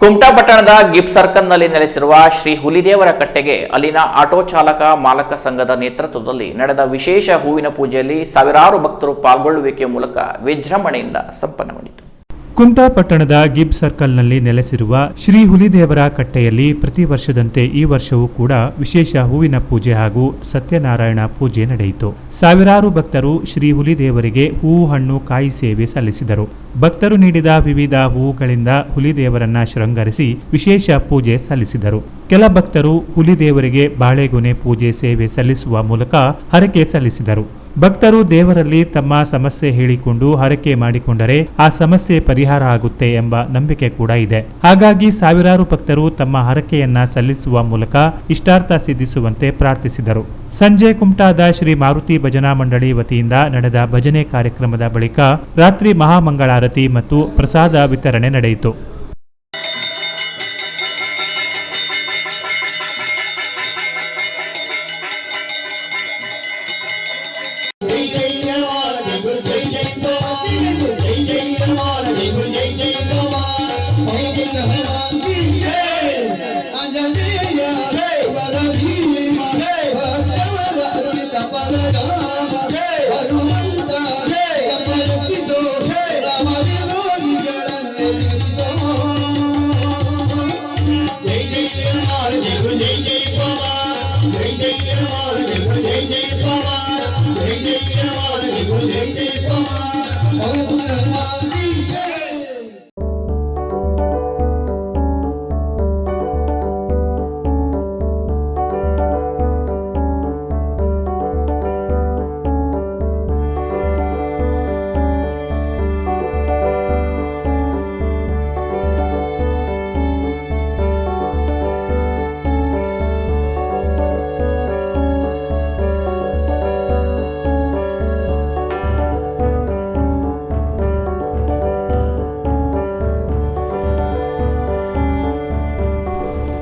ಕುಮಟಾ ಪಟ್ಟಣದ ಗಿಫ್ಟ್ ಸರ್ಕಲ್ನಲ್ಲಿ ನೆಲೆಸಿರುವ ಶ್ರೀ ಹುಲಿದೇವರ ಕಟ್ಟೆಗೆ ಅಲ್ಲಿನ ಆಟೋ ಚಾಲಕ ಮಾಲಕ ಸಂಘದ ನೇತೃತ್ವದಲ್ಲಿ ನಡೆದ ವಿಶೇಷ ಹೂವಿನ ಪೂಜೆಯಲ್ಲಿ ಸಾವಿರಾರು ಭಕ್ತರು ಪಾಲ್ಗೊಳ್ಳುವಿಕೆ ಮೂಲಕ ವಿಜೃಂಭಣೆಯಿಂದ ಸಂಪನ್ನಗೊಂಡಿತು. ಕುಮಟಾ ಪಟ್ಟಣದ ಗಿಬ್ ಸರ್ಕಲ್ನಲ್ಲಿ ನೆಲೆಸಿರುವ ಶ್ರೀ ಹುಲಿದೇವರ ಕಟ್ಟೆಯಲ್ಲಿ ಪ್ರತಿ ವರ್ಷದಂತೆ ಈ ವರ್ಷವೂ ಕೂಡ ವಿಶೇಷ ಹೂವಿನ ಪೂಜೆ ಹಾಗೂ ಸತ್ಯನಾರಾಯಣ ಪೂಜೆ ನಡೆಯಿತು. ಸಾವಿರಾರು ಭಕ್ತರು ಶ್ರೀ ಹುಲಿದೇವರಿಗೆ ಹೂವು, ಹಣ್ಣು, ಕಾಯಿ ಸೇವೆ ಸಲ್ಲಿಸಿದರು. ಭಕ್ತರು ನೀಡಿದ ವಿವಿಧ ಹೂವುಗಳಿಂದ ಹುಲಿದೇವರನ್ನ ಶೃಂಗರಿಸಿ ವಿಶೇಷ ಪೂಜೆ ಸಲ್ಲಿಸಿದರು. ಕೆಲ ಭಕ್ತರು ಹುಲಿದೇವರಿಗೆ ಬಾಳೆಗೊನೆ ಪೂಜೆ ಸೇವೆ ಸಲ್ಲಿಸುವ ಮೂಲಕ ಹರಕೆ ಸಲ್ಲಿಸಿದರು. ಭಕ್ತರು ದೇವರಲ್ಲಿ ತಮ್ಮ ಸಮಸ್ಯೆ ಹೇಳಿಕೊಂಡು ಹರಕೆ ಮಾಡಿಕೊಂಡರೆ ಆ ಸಮಸ್ಯೆ ಪರಿಹಾರ ಆಗುತ್ತೆ ಎಂಬ ನಂಬಿಕೆ ಕೂಡ ಇದೆ. ಹಾಗಾಗಿ ಸಾವಿರಾರು ಭಕ್ತರು ತಮ್ಮ ಹರಕೆಯನ್ನ ಸಲ್ಲಿಸುವ ಮೂಲಕ ಇಷ್ಟಾರ್ಥ ಸಿದ್ಧಿಸುವಂತೆ ಪ್ರಾರ್ಥಿಸಿದರು. ಸಂಜೆ ಕುಮಟಾದ ಶ್ರೀ ಮಾರುತಿ ಭಜನಾ ಮಂಡಳಿ ವತಿಯಿಂದ ನಡೆದ ಭಜನೆ ಕಾರ್ಯಕ್ರಮದ ಬಳಿಕ ರಾತ್ರಿ ಮಹಾಮಂಗಳಾರತಿ ಮತ್ತು ಪ್ರಸಾದ ವಿತರಣೆ ನಡೆಯಿತು.